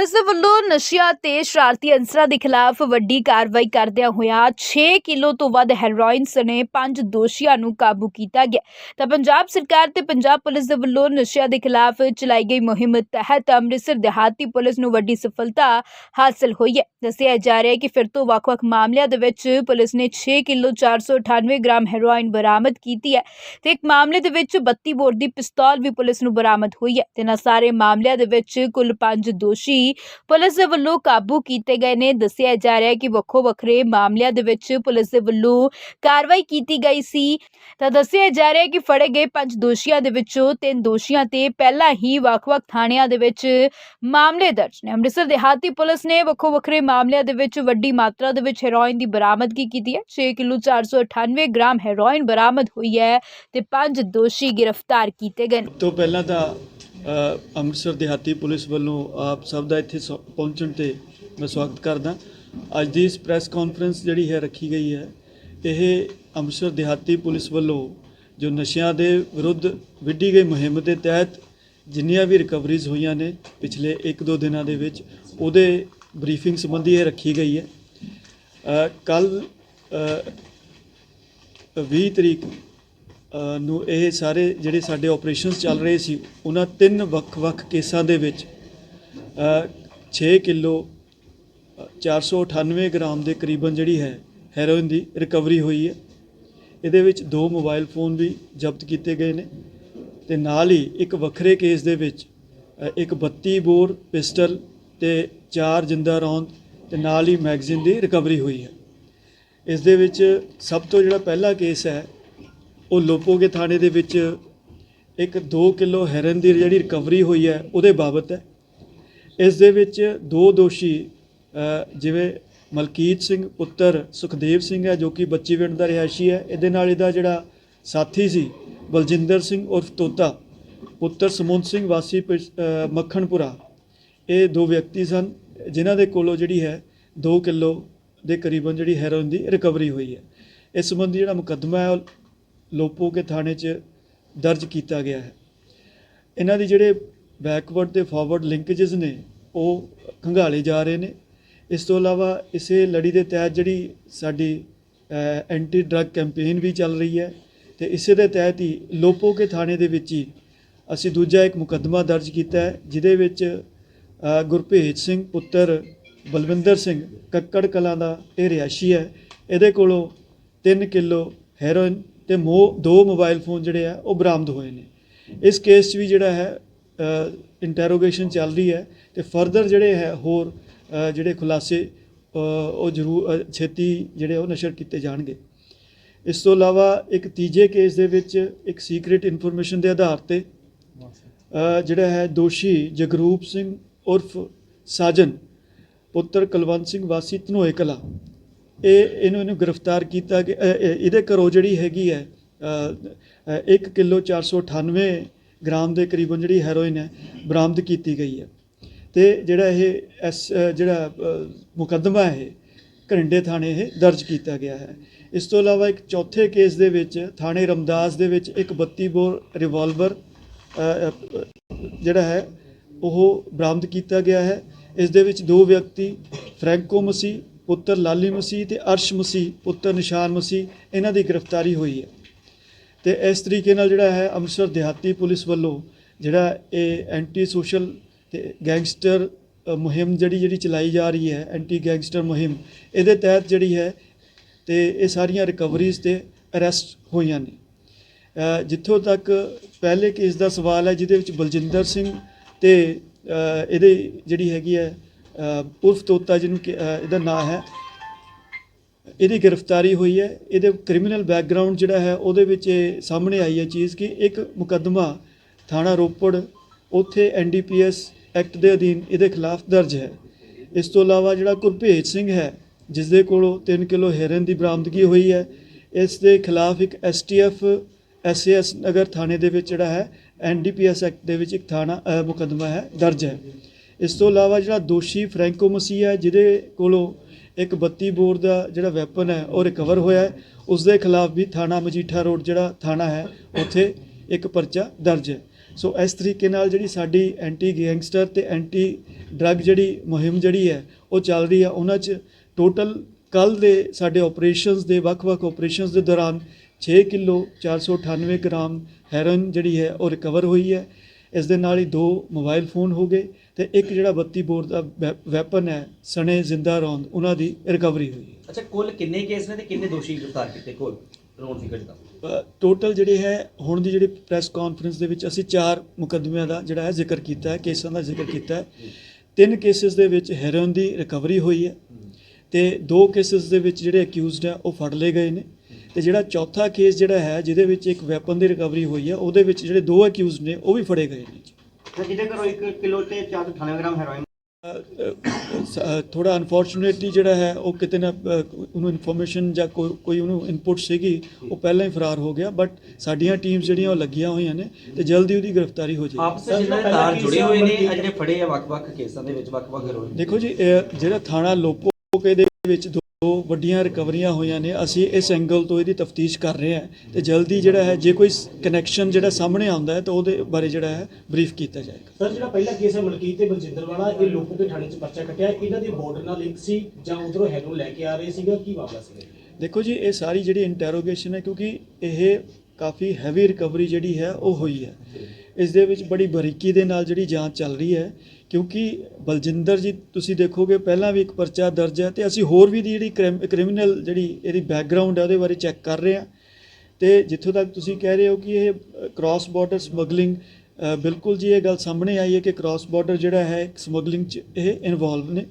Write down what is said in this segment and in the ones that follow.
Police ਦੇ ਵੱਲੋਂ ਨਸ਼ਿਆਂ ਤੇ ਸ਼ਰਾਰਤੀ ਅੰਸਰਾਂ ਦੇ ਖਿਲਾਫ ਵੱਡੀ ਕਾਰਵਾਈ ਕਰਦਿਆਂ ਹੋਇਆ 6 ਕਿਲੋ ਤੋਂ ਵੱਧ ਹੈਰੋਇਨ ਸਣੇ ਪੰਜ ਦੋਸ਼ੀਆਂ ਨੂੰ ਕਾਬੂ ਕੀਤਾ ਗਿਆ। ਤਾਂ ਪੰਜਾਬ ਸਰਕਾਰ ਤੇ ਪੰਜਾਬ ਪੁਲਿਸ ਦੇ ਵੱਲੋਂ ਨਸ਼ਿਆਂ ਦੇ ਖਿਲਾਫ ਚਲਾਈ ਗਈ ਮੁਹਿੰਮ ਤਹਿਤ ਅੰਮ੍ਰਿਤਸਰ ਦਿਹਾਤੀ ਪੁਲਿਸ ਨੂੰ ਵੱਡੀ ਸਫਲਤਾ ਹਾਸਲ ਹੋਈ ਹੈ। ਦੱਸਿਆ ਜਾ ਰਿਹਾ ਹੈ ਕਿ ਫਿਰ ਤੋਂ ਵੱਖ-ਵੱਖ ਮਾਮਲਿਆਂ ਦੇ ਵਿੱਚ ਪੁਲਿਸ ਨੇ 6 ਕਿਲੋ 498 ਗ੍ਰਾਮ ਹੈਰੋਇਨ ਬਰਾਮਦ ਕੀਤੀ ਹੈ ਤੇ ਇੱਕ ਮਾਮਲੇ ਦੇ ਵਿੱਚ 32 ਬੋਰ ਦੀ ਪਿਸਤੌਲ ਵੀ ਪੁਲਿਸ ਨੂੰ ਬਰਾਮਦ ਹੋਈ ਹੈ। ਤੇ ਇਹਨਾਂ ਸਾਰੇ ਮਾਮਲਿਆਂ ਦੇ ਵਿੱਚ ਕੁੱਲ 5 ਦੋਸ਼ੀ ਪੁਲਿਸ ਦੇ ਵੱਲੋਂ ਕਾਬੂ ਕੀਤੇ ਗਏ ਨੇ। ਦੱਸਿਆ ਜਾ ਰਿਹਾ ਹੈ ਕਿ ਵੱਖੋ ਵੱਖਰੇ ਮਾਮਲਿਆਂ ਦੇ ਵਿੱਚ ਪੁਲਿਸ ਦੇ ਵੱਲੋਂ ਕਾਰਵਾਈ ਕੀਤੀ ਗਈ ਸੀ। ਤਾਂ ਦੱਸਿਆ ਜਾ ਰਿਹਾ ਹੈ ਕਿ ਫੜੇ ਗਏ ਪੰਜ ਦੋਸ਼ੀਆਂ ਦੇ ਵਿੱਚੋਂ ਤਿੰਨ ਦੋਸ਼ੀਆਂ ਤੇ ਪਹਿਲਾਂ ਹੀ ਵੱਖ-ਵੱਖ ਥਾਣਿਆਂ ਦੇ ਵਿੱਚ ਮਾਮਲੇ ਦਰਜ ਨੇ। ਅੰਮ੍ਰਿਤਸਰ ਦੇਹਾਤੀ ਪੁਲਿਸ ਨੇ ਵੱਖੋ ਵੱਖਰੇ ਮਾਮਲਿਆਂ ਦੇ ਵਿੱਚ ਵੱਡੀ ਮਾਤਰਾ ਦੇ ਵਿੱਚ ਹੈਰੋਇਨ ਦੀ ਬਰਾਮਦਗੀ ਕੀਤੀ ਹੈ। 6 ਕਿਲੋ 498 ਗ੍ਰਾਮ ਹੈਰੋਇਨ ਬਰਾਮਦ ਹੋਈ ਹੈ ਤੇ ਪੰਜ ਦੋਸ਼ੀ ਗ੍ਰਿਫਤਾਰ ਕੀਤੇ ਗਏ ਤੋਂ ਪਹਿਲਾਂ ਤਾਂ ਅੰਮ੍ਰਿਤਸਰ ਦਿਹਾਤੀ ਪੁਲਿਸ ਵੱਲੋਂ ਆਪ ਸਭ ਦਾ ਇੱਥੇ ਸੌ- ਪਹੁੰਚਣ ਤੇ ਮੈਂ ਸਵਾਗਤ ਕਰਦਾ। ਅੱਜ ਦੀ ਇਸ ਪ੍ਰੈਸ ਕਾਨਫਰੰਸ ਜਿਹੜੀ ਹੈ ਰੱਖੀ ਗਈ ਹੈ, ਇਹ ਅੰਮ੍ਰਿਤਸਰ ਦਿਹਾਤੀ ਪੁਲਿਸ ਵੱਲੋਂ ਜੋ ਨਸ਼ਿਆਂ ਦੇ ਵਿਰੁੱਧ ਵਿੱਢੀ ਗਈ ਮੁਹਿੰਮ ਦੇ ਤਹਿਤ ਜਿੰਨੀਆਂ ਵੀ ਰਿਕਵਰੀਜ਼ ਹੋਈਆਂ ਨੇ ਪਿਛਲੇ 1-2 ਦਿਨਾਂ ਦੇ ਵਿੱਚ, ਉਹਦੇ ਬਰੀਫਿੰਗ ਸੰਬੰਧੀ ਇਹ ਰੱਖੀ ਗਈ ਹੈ। ਕੱਲ 20 ਤਰੀਕ ਨੂੰ ਇਹ ਸਾਰੇ ਜਿਹੜੇ ਸਾਡੇ ਆਪਰੇਸ਼ਨਸ ਚੱਲ ਰਹੇ ਸੀ ਉਹਨਾਂ ਤਿੰਨ ਵੱਖ-ਵੱਖ ਕੇਸਾਂ ਦੇ ਵਿੱਚ ਅ, 6 ਕਿਲੋ ਅ, 498 ਗ੍ਰਾਮ ਦੇ ਕਰੀਬਨ ਜਿਹੜੀ ਹੈ ਹੈਰੋਇਨ ਦੀ ਰਿਕਵਰੀ ਹੋਈ ਹੈ। ਇਹਦੇ ਵਿੱਚ ਦੋ ਮੋਬਾਈਲ ਫੋਨ ਵੀ ਜ਼ਬਤ ਕੀਤੇ ਗਏ ਨੇ ਤੇ ਨਾਲ ਹੀ ਇੱਕ ਵੱਖਰੇ ਕੇਸ ਦੇ ਵਿੱਚ ਇੱਕ 32 ਬੋਰ ਪਿਸਟਲ ਤੇ ਚਾਰ ਜਿੰਦਾ ਰੌਂਦ ਤੇ ਨਾਲ ਹੀ ਮੈਗਜ਼ੀਨ ਦੀ ਰਿਕਵਰੀ ਹੋਈ ਹੈ। ਇਸ ਦੇ ਵਿੱਚ ਸਭ ਤੋਂ ਜਿਹੜਾ ਪਹਿਲਾ ਕੇਸ ਹੈ ਉਹ ਲੋਪੋਗੇ ਥਾਣੇ ਦੇ ਵਿੱਚ ਇੱਕ 2 ਕਿਲੋ ਹੈਰਨ ਦੀ ਜਿਹੜੀ ਰਿਕਵਰੀ ਹੋਈ ਹੈ, ਉਹਦੇ ਬਾਬਤ ਹੈ। ਇਸ ਦੇ ਵਿੱਚ ਦੋ ਦੋਸ਼ੀ ਜਿਵੇਂ ਮਲਕੀਤ ਸਿੰਘ, ਪੁੱਤਰ ਸੁਖਦੇਵ ਸਿੰਘ ਹੈ, ਜੋ ਕਿ ਬੱਚੀ ਪਿੰਡ ਦਾ ਰਿਹਾਇਸ਼ੀ ਹੈ। ਇਹਦੇ ਨਾਲ ਇਹਦਾ ਜਿਹੜਾ ਸਾਥੀ ਸੀ, ਬਲਜਿੰਦਰ ਸਿੰਘ ਉਰਫ ਤੋਤਾ, ਪੁੱਤਰ ਸਮੁੰਦ ਸਿੰਘ, ਵਾਸੀ ਪਿਸ- ਮੱਖਣਪੁਰਾ। ਇਹ ਦੋ ਵਿਅਕਤੀ ਸਨ, ਜਿਨ੍ਹਾਂ ਦੇ ਕੋਲੋਂ ਜਿਹੜੀ ਹੈ 2 ਕਿਲੋ ਦੇ ਕਰੀਬਨ ਜਿਹੜੀ ਹੈਰੋਇਨ ਦੀ ਰਿਕਵਰੀ ਹੋਈ ਹੈ। ਇਸ ਸੰਬੰਧੀ ਜਿਹੜਾ ਮੁਕੱਦਮਾ ਹੈ ਉਹ ਲੋਪੋ ਕੇ ਥਾਣੇ 'ਚ ਦਰਜ ਕੀਤਾ ਗਿਆ ਹੈ। ਇਹਨਾਂ ਦੀ ਜਿਹੜੇ ਬੈਕਵਰਡ ਤੇ ਫਾਰਵਰਡ ਲਿੰਕੇजेस ਨੇ ਉਹ ਖੰਗਾਲੇ ਜਾ ਰਹੇ ਨੇ। ਇਸ ਤੋਂ ਇਲਾਵਾ ਇਸੇ ਲੜੀ ਦੇ ਤਹਿਤ ਜਿਹੜੀ ਸਾਡੀ ਐਂਟੀ ਡਰੱਗ ਕੈਂਪੇਨ ਵੀ ਚੱਲ ਰਹੀ ਹੈ ਤੇ ਇਸੇ ਦੇ ਤਹਿਤ ਹੀ ਲੋਪੋ ਕੇ ਥਾਣੇ ਦੇ ਵਿੱਚ ਹੀ ਅਸੀਂ ਦੂਜਾ ਇੱਕ ਮੁਕੱਦਮਾ ਦਰਜ ਕੀਤਾ ਹੈ ਜਿਹਦੇ ਵਿੱਚ ਅ, ਗੁਰਭੇਜ ਸਿੰਘ ਪੁੱਤਰ ਬਲਵਿੰਦਰ ਸਿੰਘ ਕੱਕੜ ਕਲਾਂ ਦਾ ਇਹ ਰਿਹਾਇਸ਼ੀ ਹੈ। ਇਹਦੇ ਕੋਲੋਂ 3 ਕਿਲੋ ਹੈਰੋਇਨ ਤੇ ਮੋ ਦੋ ਮੋਬਾਈਲ ਫੋਨ ਜਿਹੜੇ ਆ, ਉਹ ਬਰਾਮਦ ਹੋਏ ਨੇ। ਇਸ ਕੇਸ 'ਚ ਵੀ ਜਿਹੜਾ ਹੈ ਇੰਟਰੋਗੇਸ਼ਨ ਚੱਲ ਰਹੀ ਹੈ ਤੇ ਫਰਦਰ ਜਿਹੜੇ ਹੈ, ਹੋਰ ਜਿਹੜੇ ਖੁਲਾਸੇ ਉਹ ਜ਼ਰੂਰ ਛੇਤੀ ਜਿਹੜੇ ਉਹ ਨਸ਼ਰ ਕੀਤੇ ਜਾਣਗੇ। ਇਸ ਤੋਂ ਇਲਾਵਾ ਇੱਕ ਤੀਜੇ ਕੇਸ ਦੇ ਵਿੱਚ ਇੱਕ ਸੀਕ੍ਰੀਟ ਇਨਫੋਰਮੇਸ਼ਨ ਦੇ ਆਧਾਰ ਤੇ ਜਿਹੜਾ ਹੈ, ਦੋਸ਼ੀ ਜਗਰੂਪ ਸਿੰਘ ਉਰਫ ਸਾਜਨ, ਪੁੱਤਰ ਕੁਲਵੰਤ ਸਿੰਘ ਵਾਸੀ ਧਨੋਏ ਕਲਾ। ਇਹ ਇਹਨੂੰ ਇਹਨੂੰ ਗ੍ਰਿਫਤਾਰ ਕੀਤਾ ਕਿ ਅ, ਇਹਦੇ ਘਰੋਂ ਜਿਹੜੀ ਹੈਗੀ ਹੈ 1 ਕਿਲੋ 498 ਗ੍ਰਾਮ ਦੇ ਕਰੀਬਨ ਜਿਹੜੀ ਹੈਰੋਇਨ ਹੈ ਬਰਾਮਦ ਕੀਤੀ ਗਈ ਹੈ। ਤੇ ਜਿਹੜਾ ਇਹ ਐਸ ਜਿਹੜਾ ਮੁਕੱਦਮਾ ਹੈ ਇਹ ਘਰਿੰਡੇ ਥਾਣੇ ਇਹ ਦਰਜ ਕੀਤਾ ਗਿਆ ਹੈ। ਇਸ ਤੋਂ ਇਲਾਵਾ ਇੱਕ ਚੌਥੇ ਕੇਸ ਦੇ ਵਿੱਚ ਥਾਣੇ ਰਮਦਾਸ ਦੇ ਵਿੱਚ ਇੱਕ 32 ਬੋਰ ਰਿਵਾਲਵਰ ਜਿਹੜਾ ਹੈ ਉਹ ਬਰਾਮਦ ਕੀਤਾ ਗਿਆ ਹੈ। ਇਸ ਦੇ ਵਿੱਚ ਦੋ ਵਿਅਕਤੀ ਫ੍ਰੈਂਕੋ ਮਸੀ ਪੁੱਤਰ ਲਾਲੀ ਮਸੀਹ ਤੇ ਅਰਸ਼ ਮਸੀਹ, ਪੁੱਤਰ ਨਿਸ਼ਾਨ ਮਸੀਹ, ਇਹਨਾਂ ਦੀ ਗ੍ਰਿਫਤਾਰੀ ਹੋਈ ਹੈ। ਤੇ ਇਸ ਤਰੀਕੇ ਨਾਲ ਜਿਹੜਾ ਹੈ ਅੰਮ੍ਰਿਤਸਰ ਦਿਹਾਤੀ ਪੁਲਿਸ ਵੱਲੋਂ ਜਿਹੜਾ ਇਹ ਐਂਟੀ ਸੋਸ਼ਲ ਤੇ ਗੈਂਗਸਟਰ ਮੁਹਿੰਮ ਜਿਹੜੀ ਜਿਹੜੀ ਚਲਾਈ ਜਾ ਰਹੀ ਹੈ ਐਂਟੀ ਗੈਂਗਸਟਰ ਮੁਹਿੰਮ, ਇਹਦੇ ਤਹਿਤ ਜਿਹੜੀ ਹੈ ਤੇ ਇਹ ਸਾਰੀਆਂ ਰਿਕਵਰੀਜ਼ ਤੇ ਅਰੈਸਟ ਹੋਈਆਂ ਨੇ। ਜਿੱਥੋਂ ਤੱਕ ਪਹਿਲੇ ਕੇਸ ਦਾ ਸਵਾਲ ਹੈ, ਜਿਹਦੇ ਵਿੱਚ ਬਲਜਿੰਦਰ ਸਿੰਘ ਤੇ ਇਹਦੇ ਜਿਹੜੀ ਹੈਗੀ ਹੈ ਉਰਫ ਤੋਤਾ ਜਿਹਨੂੰ ਇਹਦਾ ਨਾਂ ਹੈ। ਇਹਦੀ ਗ੍ਰਿਫਤਾਰੀ ਹੋਈ ਹੈ। ਇਹਦੇ ਕ੍ਰਿਮੀਨਲ ਬੈਕਗ੍ਰਾਉਂਡ ਜਿਹੜਾ ਹੈ, ਉਹਦੇ ਵਿੱਚ ਇਹ ਸਾਹਮਣੇ ਆਈ ਹੈ ਚੀਜ਼ ਕਿ ਇੱਕ ਮੁਕੱਦਮਾ ਥਾਣਾ ਰੋਪੜ, ਉੱਥੇ ਐਨਡੀਪੀਐਸ ਐਕਟ ਦੇ ਅਧੀਨ ਇਹਦੇ ਖਿਲਾਫ ਦਰਜ ਹੈ। ਇਸ ਤੋਂ ਇਲਾਵਾ ਜਿਹੜਾ ਗੁਰਭੇਜ ਸਿੰਘ ਹੈ ਜਿਸ ਦੇ ਕੋਲੋਂ 3 ਕਿਲੋ ਹੈਰਨ ਦੀ ਬਰਾਮਦਗੀ ਹੋਈ ਹੈ, ਇਸ ਦੇ ਖਿਲਾਫ ਇੱਕ ਐਸਟੀਐਫ ਐਸਏਐਸ ਨਗਰ ਥਾਣੇ ਦੇ ਵਿੱਚ ਜਿਹੜਾ ਹੈ ਐਨਡੀਪੀਐਸ ਐਕਟ ਦੇ ਵਿੱਚ ਇੱਕ ਥਾਣਾ ਮੁਕੱਦਮਾ ਹੈ, ਦਰਜ ਹੈ। ਇਸ ਤੋਂ ਇਲਾਵਾ ਜਿਹੜਾ ਦੋਸ਼ੀ ਫ੍ਰੈਂਕੋ ਮਸੀਹ ਹੈ, ਜਿਹਦੇ ਕੋਲੋਂ ਇੱਕ 32 ਬੋਰ ਦਾ ਜਿਹੜਾ ਵੈਪਨ ਹੈ, ਉਹ ਰਿਕਵਰ ਹੋਇਆ ਹੈ। ਉਸ ਦੇ ਖਿਲਾਫ ਵੀ ਥਾਣਾ ਮਜੀਠਾ ਰੋਡ ਜਿਹੜਾ ਥਾਣਾ ਹੈ, ਉੱਥੇ ਇੱਕ ਪਰਚਾ ਦਰਜ ਹੈ। ਸੋ ਇਸ ਤਰੀਕੇ ਨਾਲ ਜਿਹੜੀ ਸਾਡੀ ਐਂਟੀ ਗੈਂਗਸਟਰ ਤੇ ਐਂਟੀ ਡਰੱਗ ਜਿਹੜੀ ਮੁਹਿੰਮ ਜਿਹੜੀ ਹੈ, ਉਹ ਚੱਲ ਰਹੀ ਹੈ। ਉਹਨਾਂ 'ਚ ਟੋਟਲ ਕੱਲ ਦੇ ਸਾਡੇ ਆਪਰੇਸ਼ਨਸ ਦੇ, ਵੱਖ-ਵੱਖ ਆਪਰੇਸ਼ਨਸ ਦੇ ਦੌਰਾਨ 6 ਕਿਲੋ 498 ਗ੍ਰਾਮ ਹੈਰੋਇਨ ਜਿਹੜੀ ਹੈ, ਉਹ ਰਿਕਵਰ ਹੋਈ ਹੈ। ਇਸ ਦੇ ਨਾਲ ਹੀ ਦੋ ਮੋਬਾਈਲ ਫੋਨ ਹੋ ਗਏ ਤੇ ਇੱਕ ਜਿਹੜਾ 32 ਬੋਰ ਦਾ ਵੈਪਨ ਹੈ ਸਣੇ ਜ਼ਿੰਦਾ ਰੌਂਦ ਉਹਨਾਂ ਦੀ ਰਿਕਵਰੀ ਹੋਈ ਹੈ। ਅੱਛਾ ਕੁੱਲ ਕਿੰਨੇ ਕੇਸ ਨੇ ਤੇ ਕਿੰਨੇ ਦੋਸ਼ੀ ਗ੍ਰਿਫਤਾਰ ਕੀਤੇ ਕੋਲ ਰੋਣ ਫਿਕਰ ਦਾ ਟੋਟਲ ਜਿਹੜੇ ਹੈ ਹੁਣ ਦੀ ਜਿਹੜੀ ਪ੍ਰੈਸ ਕਾਨਫਰੰਸ ਦੇ ਵਿੱਚ ਅਸੀਂ ਚਾਰ ਮੁਕੱਦਮਿਆਂ ਦਾ ਜਿਹੜਾ ਹੈ ਜ਼ਿਕਰ ਕੀਤਾ ਹੈ ਕੇਸਾਂ ਦਾ ਜ਼ਿਕਰ ਕੀਤਾ ਹੈ। ਤਿੰਨ ਕੇਸਿਸ ਦੇ ਵਿੱਚ ਹੈਰੋਇਨ ਦੀ ਰਿਕਵਰੀ ਹੋਈ ਹੈ ਤੇ ਦੋ ਕੇਸਿਸ ਦੇ ਵਿੱਚ ਜਿਹੜੇ ਅਕਿਊਜ਼ਡ ਆ ਉਹ ਫੜ ਲਏ ਗਏ ਨੇ। ਤੇ ਜਿਹੜਾ ਚੌਥਾ ਕੇਸ ਜਿਹੜਾ ਹੈ ਜਿਹਦੇ ਵਿੱਚ ਇੱਕ ਵੈਪਨ ਦੀ ਰਿਕਵਰੀ ਹੋਈ ਹੈ ਉਹਦੇ ਵਿੱਚ ਜਿਹੜੇ ਦੋ ਅਕਿਊਜ਼ਡ ਨੇ ਉਹ ਵੀ ਫੜੇ ਗਏ ਨੇ। ਤੇ ਜਿਹਦੇ ਘਰੋਂ 1 ਕਿਲੋ ਤੇ 498 ਗ੍ਰਾਮ ਹੈਰੋਇਨ ਥੋੜਾ ਅਨਫੋਰਚੂਨੇਟਲੀ ਜਿਹੜਾ ਹੈ ਉਹ ਕਿਤੇ ਨਾ ਉਹਨੂੰ ਇਨਫੋਰਮੇਸ਼ਨ ਜਾਂ ਕੋਈ ਕੋਈ ਉਹਨੂੰ ਇਨਪੁਟ ਸੀਗੀ ਉਹ ਪਹਿਲਾਂ ਹੀ ਫਰਾਰ ਹੋ ਗਿਆ ਬਟ ਸਾਡੀਆਂ ਟੀਮਸ ਜਿਹੜੀਆਂ ਉਹ ਲੱਗੀਆਂ ਹੋਈਆਂ ਨੇ ਤੇ ਜਲਦੀ ਉਹਦੀ ਗ੍ਰਿਫਤਾਰੀ ਹੋ ਜਾਏਗੀ। ਆਪਸ ਵਿੱਚ ਜਿਹੜੇ ਤਾਰ ਜੁੜੇ ਹੋਏ ਨੇ ਆ ਜਿਹੜੇ ਫੜੇ ਆ ਵੱਖ-ਵੱਖ ਕੇਸਾਂ ਦੇ ਵਿੱਚ ਵੱਖ-ਵੱਖ ਹੈਰੋਇਨ ਦੇਖੋ ਜੀ ਜਿਹੜਾ ਥਾਣਾ ਲੋਪੋਕੇ ਦੇ ਵਿੱਚ ਦੋ ਵੱਡੀਆਂ ਰਿਕਵਰੀਆਂ ਹੋਈਆਂ ਨੇ ਅਸੀਂ ਇਸ ਐਂਗਲ ਤੋਂ ਇਹਦੀ ਤਫਤੀਸ਼ ਕਰ ਰਹੇ ਹਾਂ ਤੇ ਜਲਦੀ ਜਿਹੜਾ ਹੈ ਜੇ ਕੋਈ ਕਨੈਕਸ਼ਨ ਜਿਹੜਾ ਸਾਹਮਣੇ ਆਉਂਦਾ ਹੈ ਤਾਂ ਉਹਦੇ ਬਾਰੇ ਜਿਹੜਾ ਹੈ ਬਰੀਫ ਕੀਤਾ ਜਾਏਗਾ। ਸਰ ਜਿਹੜਾ ਪਹਿਲਾ ਕੇਸ ਹੈ ਮਲਕੀਤ ਤੇ ਬਲਜਿੰਦਰ ਵਾਲਾ ਇਹ ਲੋਕੋ ਦੇ ਥਾਣੇ 'ਚ ਪਰਚਾ ਕੱਟਿਆ। ਇਹਨਾਂ ਦੇ ਬਾਰਡਰ ਨਾਲ ਲਿੰਕ ਸੀ ਜਾਂ ਉਧਰੋਂ ਹੈਰੋ ਲੈ ਕੇ ਆ ਰਹੇ ਸੀਗਾ ਕੀ ਮਾਮਲਾ ਸੀਗਾ? ਦੇਖੋ ਜੀ ਇਹ ਸਾਰੀ ਜਿਹੜੀ ਇੰਟਰੋਗੇਸ਼ਨ ਹੈ ਕਿਉਂਕਿ ਇਹ ਕਾਫੀ ਹੈਵੀ ਰਿਕਵਰੀ ਜਿਹੜੀ ਹੈ ਉਹ ਹੋਈ ਹੈ। ਇਸ ਦੇ ਵਿੱਚ ਬੜੀ ਬਰੀਕੀ ਦੇ ਨਾਲ ਜਿਹੜੀ ਜਾਂਚ ਚੱਲ ਰਹੀ ਹੈ, ਕਿਉਂਕਿ ਬਲਜਿੰਦਰ ਜੀ, ਤੁਸੀਂ ਦੇਖੋਗੇ ਪਹਿਲਾਂ ਵੀ ਇੱਕ ਪਰਚਾ ਦਰਜ ਹੈ ਤੇ ਅਸੀਂ ਹੋਰ ਵੀ ਦੀ ਜਿਹੜੀ ਕ੍ਰਿਮੀਨਲ ਜਿਹੜੀ ਇਹਦੀ ਬੈਕਗ੍ਰਾਉਂਡ ਹੈ ਉਹਦੇ ਬਾਰੇ ਚੈੱਕ ਕਰ ਰਹੇ ਹਾਂ। ਤੇ ਜਿੱਥੋਂ ਤੱਕ ਤੁਸੀਂ ਕਹਿ ਰਹੇ ਹੋ ਕਿ ਇਹ ਕ੍ਰਾਸ ਬਾਰਡਰ ਸਮਗਲਿੰਗ ਬਿਲਕੁਲ ਜੀ ਇਹ ਗੱਲ ਸਾਹਮਣੇ ਆਈ ਹੈ ਕਿ ਕ੍ਰਾਸ ਬਾਰਡਰ ਜਿਹੜਾ ਹੈ ਸਮਗਲਿੰਗ 'ਚ ਇਹ ਇਨਵੋਲਵ ਨੇ।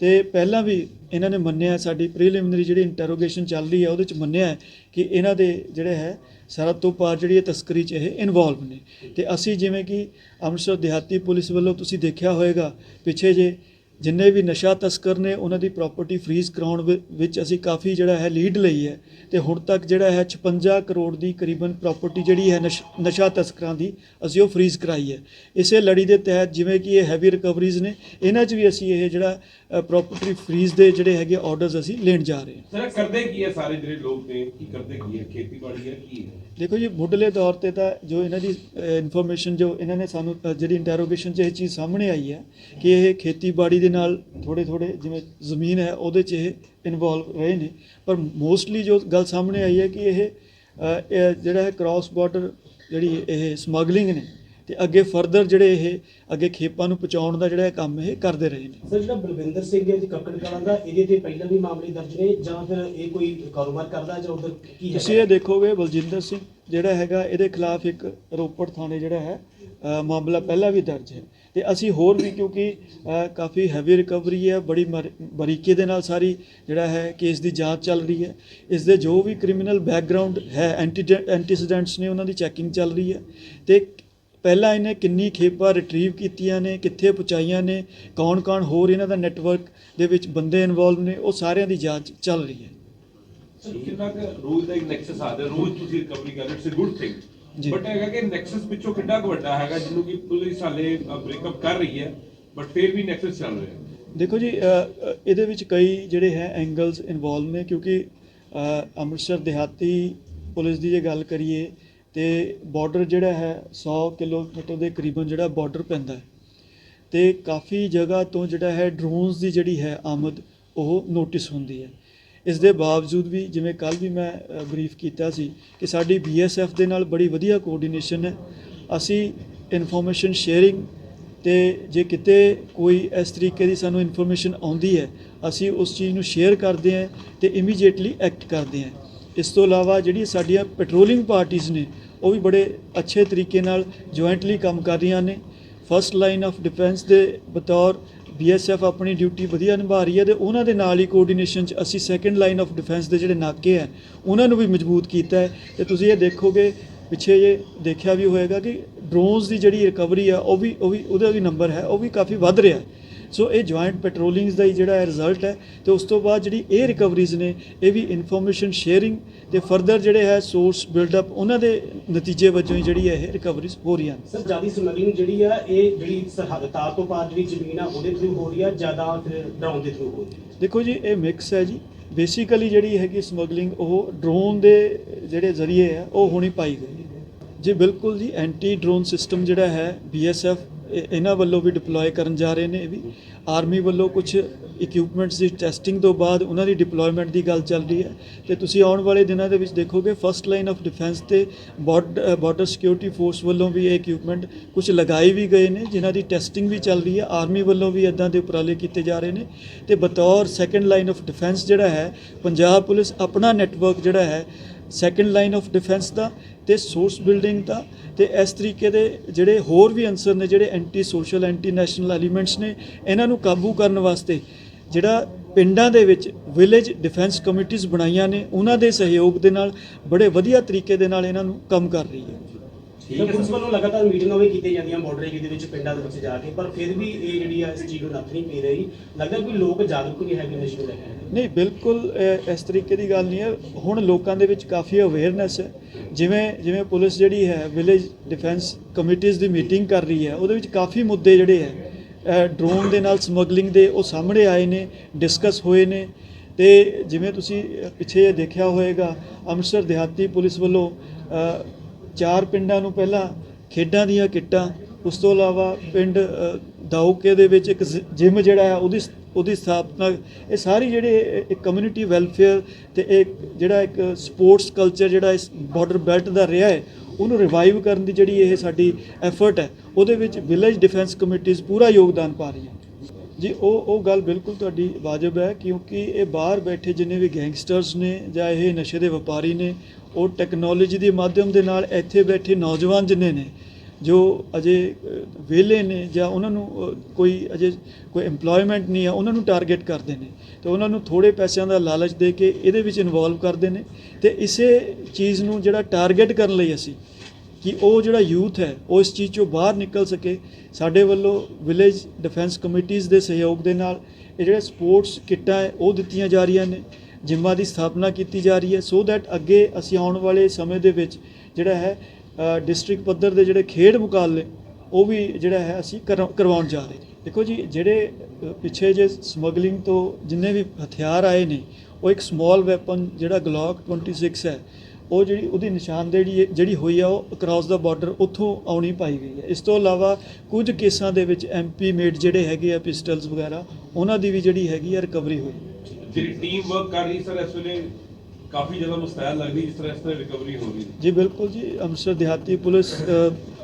ਤੇ ਪਹਿਲਾਂ ਵੀ ਇਹਨਾਂ ਨੇ ਮੰਨਿਆ, ਸਾਡੀ ਪ੍ਰੀਲਿਮਿਨਰੀ ਜਿਹੜੀ ਇੰਟਰੋਗੇਸ਼ਨ ਚੱਲ ਰਹੀ ਹੈ, ਉਹਦੇ 'ਚ ਮੰਨਿਆ ਕਿ ਇਹਨਾਂ ਦੇ ਜਿਹੜੇ ਹੈ ਸਾਰਾ ਤੋਂ ਪਾਰ ਜਿਹੜੀ ਇਹ ਤਸਕਰੀ 'ਚ ਇਹ ਇਨਵੋਲਵ ਨੇ। ਤੇ ਅਸੀਂ ਜਿਵੇਂ ਕਿ ਅੰਮ੍ਰਿਤਸਰ ਦਿਹਾਤੀ ਪੁਲਿਸ ਵੱਲੋਂ ਤੁਸੀਂ ਦੇਖਿਆ ਹੋਵੇਗਾ ਪਿੱਛੇ ਜੇ ਜਿੰਨੇ ਵੀ ਨਸ਼ਾ ਤਸਕਰ ਨੇ, ਉਹਨਾਂ ਦੀ ਪ੍ਰਾਪਰਟੀ ਫਰੀਜ਼ ਕਰਾਉਣ ਵਿ- ਵਿੱਚ ਅਸੀਂ ਕਾਫੀ ਜਿਹੜਾ ਹੈ ਲੀਡ ਲਈ ਹੈ ਤੇ ਹੁਣ ਤੱਕ ਜਿਹੜਾ ਹੈ 56 ਕਰੋੜ ਦੀ ਕਰੀਬਨ ਪ੍ਰਾਪਰਟੀ ਜਿਹੜੀ ਹੈ ਨਸ਼- ਨਸ਼ਾ ਤਸਕਰਾਂ ਦੀ ਅਸੀਂ ਉਹ ਫਰੀਜ਼ ਕਰਾਈ ਹੈ। ਇਸੇ ਲੜੀ ਦੇ ਤਹਿਤ ਜਿਵੇਂ ਕਿ ਇਹ ਹੈਵੀ ਰਿਕਵਰੀਜ਼ ਨੇ, ਇਹਨਾਂ 'ਚ ਵੀ ਅਸੀਂ ਇਹ ਜਿਹੜਾ ਪ੍ਰਾਪਰਟੀ ਫਰੀਜ਼ ਦੇ ਜਿਹੜੇ ਹੈਗੇ ਆਰਡਰਸ ਅਸੀਂ ਲੈਣ ਜਾ ਰਹੇ ਹਾਂ। ਸਰ ਕਰਦੇ ਕੀ ਹੈ ਸਾਰੇ ਜਿਹੜੇ ਲੋਕ ਨੇ? ਕੀ ਕਰਦੇ ਕੀ ਹੈ? ਖੇਤੀਬਾੜੀ ਹੈ ਕੀ ਹੈ? ਦੇਖੋ ਜੀ ਮੁੱਢਲੇ ਤੌਰ ਤੇ ਤਾਂ ਜੋ ਇਹਨਾਂ ਦੀ ਇਨਫੋਰਮੇਸ਼ਨ ਜੋ ਇਹਨਾਂ ਨੇ ਸਾਨੂੰ ਜਿਹੜੀ ਇੰਟਰੋਗੇਸ਼ਨ 'ਚ ਇਹ ਚੀਜ਼ ਸਾਹਮਣੇ ਆਈ ਹੈ ਕਿ ਇਹ ਖੇਤੀਬਾੜੀ ਦੇ ਨਾਲ ਥੋੜੇ ਥੋੜੇ ਜਿਵੇਂ ਜ਼ਮੀਨ ਹੈ ਉਹਦੇ 'ਚ ਇਹ ਇਨਵੋਲਵ ਰਹੇ ਨੇ। ਪਰ ਮੋਸਟਲੀ ਜੋ ਗੱਲ ਸਾਹਮਣੇ ਆਈ ਹੈ ਕਿ ਇਹ ਅ, ਇਹ ਜਿਹੜਾ ਹੈ ਕ੍ਰਾਸ ਬਾਰਡਰ ਜਿਹੜੀ ਇਹ ਸਮਗਲਿੰਗ ਨੇ ਤੇ ਅੱਗੇ ਫਰਦਰ ਜਿਹੜੇ ਇਹ ਅੱਗੇ ਖੇਪਾਂ ਨੂੰ ਪਹੁੰਚਾਉਣ ਦਾ ਜਿਹੜਾ ਕੰਮ ਇਹ ਕਰਦੇ ਰਹੇ ਨੇ ਸਰ ਜਿਹੜਾ ਬਲਵਿੰਦਰ ਸਿੰਘ ਹੈ ਜੀ ਕੱਕੜ ਕਲਾਂ ਦਾ ਇਹਦੇ ਤੇ ਪਹਿਲਾਂ ਵੀ ਮਾਮਲੇ ਦਰਜ ਨੇ ਜਾਂ ਫਿਰ ਇਹ ਕੋਈ ਕਾਰੋਬਾਰ ਕਰਦਾ ਜਾਂ ਉਧਰ ਕੀ ਹੈ ਤੁਸੀਂ ਇਹ ਦੇਖੋਗੇ ਬਲਜਿੰਦਰ ਸਿੰਘ ਜਿਹੜਾ ਹੈਗਾ ਇਹਦੇ ਖਿਲਾਫ ਇੱਕ ਰੋਪੜ ਥਾਣੇ ਜਿਹੜਾ ਹੈ ਮਾਮਲਾ ਪਹਿਲਾਂ ਵੀ ਦਰਜ ਹੈ ਤੇ ਅਸੀਂ ਹੋਰ ਵੀ ਕਿਉਂਕਿ ਕਾਫੀ ਹੈਵੀ ਰਿਕਵਰੀ ਹੈ ਬੜੀ ਬਰੀਕੀ ਦੇ ਨਾਲ ਸਾਰੀ ਜਿਹੜਾ ਹੈ ਕੇਸ ਦੀ ਜਾਂਚ ਚੱਲ ਰਹੀ ਹੈ ਇਸ ਦੇ ਜੋ ਵੀ ਕ੍ਰਿਮੀਨਲ ਬੈਕਗ੍ਰਾਉਂਡ ਹੈ ਐਂਟੀਸੀਡੈਂਟਸ ਨੇ ਉਹਨਾਂ ਦੀ ਚੈਕਿੰਗ ਚੱਲ ਰਹੀ ਹੈ ਤੇ ਪਹਿਲਾਂ ਇਹਨੇ ਕਿੰਨੀ ਖੇਪਾਂ ਰਿਟਰੀਵ ਕੀਤੀਆਂ ਨੇ ਕਿੱਥੇ ਪਹੁੰਚਾਈਆਂ ਨੇ ਕੌਣ-ਕੌਣ ਹੋਰ ਇਹਨਾਂ ਦਾ ਨੈਟਵਰਕ ਦੇ ਵਿੱਚ ਬੰਦੇ ਇਨਵੋਲਵ ਨੇ ਉਹ ਸਾਰਿਆਂ ਦੀ ਜਾਂਚ ਚੱਲ ਰਹੀ ਹੈ। ਸਰ ਕਿੰਨਾ ਕੁ ਰੋਜ਼ ਦਾ ਇੱਕ ਨੈਕਸਸ ਆ ਰਿਹਾ? ਰੋਜ਼ ਤੁਸੀਂ ਰਿਕਵਰੀ ਕਰ ਰਹੇ ਇਟਸ ਅ ਗੁੱਡ ਜੀ। ਥਿੰਗ ਬਟ ਹੈਗਾ ਕਿ ਨੈਕਸਸ ਪਿੱਛੋਂ ਕਿੰਨਾ ਕੁ ਵੱਡਾ ਹੈਗਾ ਜਿਹਨੂੰ ਕਿ ਪੁਲਿਸ ਹਾਲੇ ਬ੍ਰੇਕਅਪ ਕਰ ਰਹੀ ਹੈ ਬਟ ਫਿਰ ਵੀ ਨੈਕਸਸ ਚੱਲ ਰਿਹਾ ਦੇਖੋ ਜੀ ਇਹਦੇ ਵਿੱਚ ਕਈ ਜਿਹੜੇ ਹੈ ਐਂਗਲਸ ਇਨਵੋਲਵ ਨੇ ਕਿਉਂਕਿ ਅੰਮ੍ਰਿਤਸਰ ਦਿਹਾਤੀ ਪੁਲਿਸ ਦੀ ਜੇ ਗੱਲ ਕਰੀਏ ਅਤੇ ਬਾਰਡਰ ਜਿਹੜਾ ਹੈ ਸੌ ਕਿਲੋਮੀਟਰ ਦੇ ਕਰੀਬਨ ਜਿਹੜਾ ਬਾਰਡਰ ਪੈਂਦਾ ਹੈ। ਤੇ ਕਾਫੀ ਜਗ੍ਹਾ ਤੋਂ ਜਿਹੜਾ ਹੈ ਡਰੋਨਸ ਦੀ ਜਿਹੜੀ ਹੈ ਆਮਦ ਉਹ ਨੋਟਿਸ ਹੁੰਦੀ ਹੈ। ਇਸ ਦੇ ਬਾਵਜੂਦ ਵੀ ਜਿਵੇਂ ਕੱਲ ਵੀ ਮੈਂ ਬਰੀਫ ਕੀਤਾ ਸੀ ਕਿ ਸਾਡੀ ਬੀਐਸਐਫ ਦੇ ਨਾਲ ਬੜੀ ਵਧੀਆ ਕੋਆਰਡੀਨੇਸ਼ਨ ਹੈ। ਅਸੀਂ ਇਨਫੋਰਮੇਸ਼ਨ ਸ਼ੇਅਰਿੰਗ ਤੇ ਜੇ ਕਿਤੇ ਕੋਈ ਇਸ ਤਰੀਕੇ ਦੀ ਸਾਨੂੰ ਇਨਫੋਰਮੇਸ਼ਨ ਆਉਂਦੀ ਹੈ, ਅਸੀਂ ਉਸ ਚੀਜ਼ ਨੂੰ ਸ਼ੇਅਰ ਕਰਦੇ ਹਾਂ ਤੇ ਇਮੀਡੀਏਟਲੀ ਐਕਟ ਕਰਦੇ ਹਾਂ। ਇਸ ਤੋਂ ਇਲਾਵਾ ਜਿਹੜੀ ਸਾਡੀਆਂ ਪੈਟਰੋਲਿੰਗ ਪਾਰਟੀਆਂ ਨੇ ਉਹ ਵੀ ਬੜੇ ਅੱਛੇ ਤਰੀਕੇ ਨਾਲ ਜੁਆਇੰਟਲੀ ਕੰਮ ਕਰ ਰਹੀਆਂ ਨੇ। ਫਸਟ ਲਾਈਨ ਆਫ ਡਿਫੈਂਸ ਦੇ ਬਤੌਰ ਬੀਐਸਐਫ ਆਪਣੀ ਡਿਊਟੀ ਵਧੀਆ ਨਿਭਾ ਰਹੀ ਹੈ ਤੇ ਉਹਨਾਂ ਦੇ ਨਾਲ ਹੀ ਕੋਆਰਡੀਨੇਸ਼ਨ 'ਚ ਅਸੀਂ ਸੈਕੰਡ ਲਾਈਨ ਆਫ ਡਿਫੈਂਸ ਦੇ ਜਿਹੜੇ ਨਾਕੇ ਹੈ, ਉਹਨਾਂ ਨੂੰ ਵੀ ਮਜ਼ਬੂਤ ਕੀਤਾ ਹੈ। ਤੇ ਤੁਸੀਂ ਇਹ ਦੇਖੋਗੇ, ਪਿੱਛੇ ਜੇ ਦੇਖਿਆ ਵੀ ਹੋਏਗਾ ਕਿ ਡਰੋਨਸ ਦੀ ਜਿਹੜੀ ਰਿਕਵਰੀ ਆ, ਉਹ ਵੀ ਉਹ ਵੀ ਉਹਦਾ ਵੀ ਨੰਬਰ ਹੈ, ਉਹ ਵੀ ਕਾਫੀ ਵੱਧ ਰਿਹਾ ਹੈ। ਸੋ ਇਹ ਜੁਆਇੰਟ ਪੈਟਰੋਲਿੰਗਸ ਦਾ ਹੀ ਜਿਹੜਾ ਰਿਜ਼ਲਟ ਹੈ ਤੇ ਉਸ ਤੋਂ ਬਾਅਦ ਜਿਹੜੀ ਇਹ ਰਿਕਵਰੀਜ਼ ਨੇ ਇਹ ਵੀ ਇਨਫੋਰਮੇਸ਼ਨ ਸ਼ੇਅਰਿੰਗ ਤੇ ਫਰਦਰ ਜਿਹੜੇ ਹੈ ਸੋਰਸ ਬਿਲਡਅਪ ਉਹਨਾਂ ਦੇ ਨਤੀਜੇ ਵਜੋਂ ਹੀ ਜਿਹੜੀ ਇਹ ਰਿਕਵਰੀਜ਼ ਹੋ ਰਹੀਆਂ ਨੇ। ਸਰ ਜ਼ਿਆਦਾ ਸਮਗਲਿੰਗ ਜਿਹੜੀ ਆ ਇਹ ਜਿਹੜੀ ਸਰਹੱਦ ਤਾਰ ਤੋਂ ਪਾਰ ਜਿਹੜੀ ਜ਼ਮੀਨ ਆ ਉਹਦੇ ਥਰੂ ਹੋ ਰਹੀ ਆ ਜ਼ਿਆਦਾ ਡਰਾਉਣ ਦੇ ਥਰੂ ਹੋ ਰਹੀ ਹੈ ਦੇਖੋ ਜੀ ਇਹ ਮਿਕਸ ਹੈ ਜੀ। ਬੇਸਿਕਲੀ ਜਿਹੜੀ ਹੈਗੀ ਸਮਗਲਿੰਗ ਉਹ ਡਰੋਨ ਦੇ ਜਿਹੜੇ ਜ਼ਰੀਏ ਹੈ ਉਹ ਹੋਣੀ ਪਾਈ ਗਈ ਜੀ ਬਿਲਕੁਲ ਜੀ ਐਂਟੀ ਡਰੋਨ ਸਿਸਟਮ ਜਿਹੜਾ ਹੈ ਬੀਐਸਐਫ ਇਹਨਾਂ ਵੱਲੋਂ ਵੀ ਡਿਪਲੋਏ ਕਰਨ ਜਾ ਰਹੇ ਨੇ ਇਹ ਵੀ। ਆਰਮੀ ਵੱਲੋਂ ਕੁਝ ਇਕਵਿਪਮੈਂਟਸ ਦੀ ਟੈਸਟਿੰਗ ਤੋਂ ਬਾਅਦ ਉਹਨਾਂ ਦੀ ਡਿਪਲੋਇਮੈਂਟ ਦੀ ਗੱਲ ਚੱਲ ਰਹੀ ਹੈ। ਤੇ ਤੁਸੀਂ ਆਉਣ ਵਾਲੇ ਦਿਨਾਂ ਦੇ ਵਿੱਚ ਦੇਖੋਗੇ ਫਸਟ ਲਾਈਨ ਆਫ ਡਿਫੈਂਸ ਤੇ ਬਾਰਡਰ ਸਿਕਿਉਰਿਟੀ ਫੋਰਸ ਵੱਲੋਂ ਵੀ ਇਹ ਇਕਵਿਪਮੈਂਟ ਕੁਝ ਲਗਾਏ ਵੀ ਗਏ ਨੇ, ਜਿਨ੍ਹਾਂ ਦੀ ਟੈਸਟਿੰਗ ਵੀ ਚੱਲ ਰਹੀ ਹੈ। ਆਰਮੀ ਵੱਲੋਂ ਵੀ ਇਦਾਂ ਦੇ ਉਪਰਾਲੇ ਕੀਤੇ ਜਾ ਰਹੇ ਨੇ। ਤੇ ਬਤੌਰ ਸੈਕੰਡ ਲਾਈਨ ਆਫ ਡਿਫੈਂਸ ਜਿਹੜਾ ਹੈ, ਪੰਜਾਬ ਪੁਲਿਸ ਆਪਣਾ ਨੈਟਵਰਕ ਜਿਹੜਾ ਹੈ ਸੈਕੰਡ ਲਾਈਨ ਆਫ ਡਿਫੈਂਸ ਦਾ ਤੇ ਸੋਰਸ ਬਿਲਡਿੰਗ ਦਾ ਤੇ ਇਸ ਤਰੀਕੇ ਦੇ ਜਿਹੜੇ ਹੋਰ ਵੀ ਅਨਸਰ ਨੇ ਜਿਹੜੇ anti social anti national elements ਨੇ, ਇਹਨਾਂ ਨੂੰ ਕਾਬੂ ਕਰਨ ਵਾਸਤੇ ਜਿਹੜਾ ਪਿੰਡਾਂ ਦੇ ਵਿੱਚ ਵਿਲੇਜ ਡਿਫੈਂਸ ਕਮੇਟੀਆਂ ਬਣਾਈਆਂ ਨੇ, ਉਹਨਾਂ ਦੇ ਸਹਿਯੋਗ ਦੇ ਨਾਲ ਬੜੇ ਵਧੀਆ ਤਰੀਕੇ ਦੇ ਨਾਲ ਇਹਨਾਂ ਨੂੰ ਕੰਮ ਕਰ ਰਹੀ ਹੈ। ਤਾਂ ਪੁਲਿਸ ਵੱਲੋਂ ਲਗਾਤਾਰ ਮੀਟਿੰਗਾਂ ਵੀ ਕੀਤੀਆਂ ਜਾਂਦੀਆਂ ਬਾਰਡਰ ਏਰੀਆ ਦੇ ਵਿੱਚ ਪਿੰਡਾਂ ਦੇ ਵਿੱਚ ਜਾ ਕੇ ਪਰ ਫਿਰ ਵੀ ਇਹ ਜਿਹੜੀ ਆ ਇਸ ਚੀਜ਼ ਨੂੰ ਨੱਥ ਨਹੀਂ ਪੀ ਰਹੀ। ਲੱਗਦਾ ਕੋਈ ਲੋਕ ਜਾਗਰੂਕ ਨਹੀਂ ਹੈਗੇ ਨਸ਼ੇ ਨੂੰ ਲੈ ਕੇ। ਨਹੀਂ ਬਿਲਕੁਲ ਇਸ ਤਰੀਕੇ ਦੀ ਗੱਲ ਨਹੀਂ ਹੈ। ਹੁਣ ਲੋਕਾਂ ਦੇ ਵਿੱਚ ਕਾਫੀ ਅਵੇਅਰਨੈਸ ਹੈ। ਜਿਵੇਂ ਜਿਵੇਂ ਪੁਲਿਸ ਜਿਹੜੀ ਹੈ ਵਿਲੇਜ ਡਿਫੈਂਸ ਕਮੇਟੀਆਂ ਦੀ ਮੀਟਿੰਗ ਕਰ ਰਹੀ ਹੈ ਉਹਦੇ ਵਿੱਚ ਕਾਫੀ ਮੁੱਦੇ ਜਿਹੜੇ ਹੈ ਡਰੋਨ ਦੇ ਨਾਲ ਸਮਗਲਿੰਗ ਦੇ ਉਹ ਸਾਹਮਣੇ ਆਏ ਨੇ ਡਿਸਕਸ ਹੋਏ ਨੇ। ਤੇ ਜਿਵੇਂ ਤੁਸੀਂ ਪਿੱਛੇ ਦੇਖਿਆ ਹੋਵੇਗਾ ਅੰਮ੍ਰਿਤਸਰ ਦਿਹਾਤੀ ਪੁਲਿਸ ਵੱਲੋਂ ਚਾਰ ਪਿੰਡਾਂ ਨੂੰ ਪਹਿਲਾਂ ਖੇਡਾਂ ਦੀਆਂ ਕਿੱਟਾਂ ਉਸ ਤੋਂ ਇਲਾਵਾ ਪਿੰਡ ਅ, ਦੇ ਵਿੱਚ ਇੱਕ ਜ਼- ਜਿਮ ਜਿਹੜਾ ਹੈ ਉਹਦੀ ਸ- ਉਹਦੀ ਸਥਾਪਨਾ ਇਹ ਸਾਰੀ ਜਿਹੜੇ ਇੱਕ ਕਮਿਊਨਿਟੀ ਵੈਲਫੇਅਰ ਤੇ ਇੱਕ ਜਿਹੜਾ ਇੱਕ ਸਪੋਰਟਸ ਕਲਚਰ ਜਿਹੜਾ ਇਸ ਬਾਰਡਰ ਬੈਲਟ ਦਾ ਰਿਹਾ ਹੈ ਉਹਨੂੰ ਰਿਵਾਈਵ ਕਰਨ ਦੀ ਜਿਹੜੀ ਇਹ ਸਾਡੀ ਐਫਰਟ ਹੈ ਉਹਦੇ ਵਿੱਚ ਵਿਲੇਜ ਡਿਫੈਂਸ ਕਮੇਟੀਆਂ ਪੂਰਾ ਯੋਗਦਾਨ ਪਾ ਰਹੀਆਂ ਜੀ, ਉਹ ਉਹ ਗੱਲ ਬਿਲਕੁਲ ਤੁਹਾਡੀ ਵਾਜਬ ਹੈ ਕਿਉਂਕਿ ਇਹ ਬਾਹਰ ਬੈਠੇ ਜਿੰਨੇ ਵੀ ਗੈਂਗਸਟਰਸ ਨੇ ਜਾਂ ਇਹ ਨਸ਼ੇ ਦੇ ਵਪਾਰੀ ਨੇ, ਉਹ ਟੈਕਨੋਲੋਜੀ ਦੇ ਮਾਧਿਅਮ ਦੇ ਨਾਲ ਇੱਥੇ ਬੈਠੇ ਨੌਜਵਾਨ ਜਿੰਨੇ ਨੇ, ਜੋ ਅਜੇ ਵਿਹਲੇ ਨੇ ਜਾਂ ਉਹਨਾਂ ਨੂੰ ਕੋਈ ਅਜੇ ਕੋਈ EMPLOYMENT ਨਹੀਂ ਆ, ਉਹਨਾਂ ਨੂੰ ਟਾਰਗੇਟ ਕਰਦੇ ਨੇ, ਤੇ ਉਹਨਾਂ ਨੂੰ ਥੋੜੇ ਪੈਸਿਆਂ ਦਾ ਲਾਲਚ ਦੇ ਕੇ ਇਹਦੇ ਵਿੱਚ ਇਨਵੋਲਵ ਕਰਦੇ ਨੇ, ਤੇ ਇਸੇ ਚੀਜ਼ ਨੂੰ ਜਿਹੜਾ ਟਾਰਗੇਟ ਕਰਨ ਲਈ ਅਸੀਂ ਕਿ ਉਹ ਜਿਹੜਾ ਯੂਥ ਹੈ, ਉਹ ਇਸ ਚੀਜ਼ ਚੋਂ ਬਾਹਰ ਨਿਕਲ ਸਕੇ। ਸਾਡੇ ਵੱਲੋਂ ਵਿਲੇਜ ਡਿਫੈਂਸ ਕਮੇਟੀਆਂ ਦੇ ਸਹਿਯੋਗ ਦੇ ਨਾਲ ਇਹ ਜਿਹੜੇ ਸਪੋਰਟਸ ਕਿੱਟਾਂ ਹੈ, ਉਹ ਦਿੱਤੀਆਂ ਜਾ ਰਹੀਆਂ ਨੇ, ਜਿੰਮਾਂ ਦੀ ਸਥਾਪਨਾ ਕੀਤੀ ਜਾ ਰਹੀ ਹੈ। ਸੋ ਦੈਟ ਅੱਗੇ ਅਸੀਂ ਆਉਣ ਵਾਲੇ ਸਮੇਂ ਦੇ ਵਿੱਚ ਜਿਹੜਾ ਹੈ ਡਿਸਟ੍ਰਿਕਟ ਪੱਧਰ ਦੇ ਜਿਹੜੇ ਖੇਡ ਮੁਕਾਬਲੇ, ਉਹ ਵੀ ਜਿਹੜਾ ਹੈ, ਅਸੀਂ ਕਰਵਾ- ਕਰਵਾਉਣ ਜਾ ਰਹੇ ਦੇਖੋ ਜੀ, ਜਿਹੜੇ ਪਿੱਛੇ ਜੇ ਸਮਗਲਿੰਗ ਤੋਂ ਜਿੰਨੇ ਵੀ ਹਥਿਆਰ ਆਏ ਨੇ, ਉਹ ਇੱਕ ਸਮਾਲ ਵੈਪਨ ਜਿਹੜਾ ਗਲੌਕ 26 ਹੈ ਉਹ ਜਿਹੜੀ ਉਹਦੀ ਨਿਸ਼ਾਨਦੇਹੀ ਜਿਹੜੀ ਹੋਈ ਆ ਉਹ ਅਕ੍ਰੋਸ ਦਾ ਬਾਰਡਰ ਉੱਥੋਂ ਆਉਣੀ ਪਾਈ ਗਈ ਹੈ। ਇਸ ਤੋਂ ਇਲਾਵਾ ਕੁਝ ਕੇਸਾਂ ਦੇ ਵਿੱਚ ਐਮਪੀ ਮੇਡ ਜਿਹੜੇ ਹੈਗੇ ਆ ਪਿਸਟਲਸ ਵਗੈਰਾ ਉਹਨਾਂ ਦੀ ਵੀ ਜਿਹੜੀ ਹੈਗੀ ਆ ਰਿਕਵਰੀ ਹੋਈ। ਜਿਹੜੀ ਟੀਮ ਵਰਕ ਕਰ ਰਹੀ ਸਰ ਇਸ ਵੇਲੇ ਕਾਫੀ ਜ਼ਿਆਦਾ ਮੁਸਤੈਦ ਲੱਗਦੀ ਜਿਸ ਤਰ੍ਹਾਂ ਇਸ ਤਰ੍ਹਾਂ ਰਿਕਵਰੀ ਹੋ ਰਹੀ ਜੀ ਬਿਲਕੁਲ ਜੀ ਅੰਮ੍ਰਿਤਸਰ ਦਿਹਾਤੀ ਪੁਲਿਸ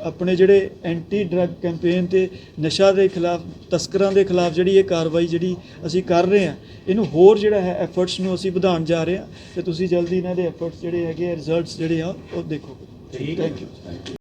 ਆਪਣੇ ਜਿਹੜੇ ਐਂਟੀ ਡਰੱਗ ਕੈਂਪੇਨ ਤੇ ਨਸ਼ਾ ਦੇ ਖਿਲਾਫ ਤਸਕਰਾਂ ਦੇ ਖਿਲਾਫ ਜਿਹੜੀ ਇਹ ਕਾਰਵਾਈ ਜਿਹੜੀ ਅਸੀਂ ਕਰ ਰਹੇ ਹਾਂ ਇਹਨੂੰ ਹੋਰ ਜਿਹੜਾ ਹੈ ਐਫਰਟਸ ਨੂੰ ਅਸੀਂ ਵਧਾਉਣ ਜਾ ਰਹੇ ਹਾਂ ਤੇ ਤੁਸੀਂ ਜਲਦੀ ਇਹਨਾਂ ਦੇ ਐਫਰਟਸ ਜਿਹੜੇ ਹੈਗੇ ਰਿਜ਼ਲਟਸ ਜਿਹੜੇ ਆ ਉਹ ਦੇਖੋਗੇ ਠੀਕ ਹੈ। Thank you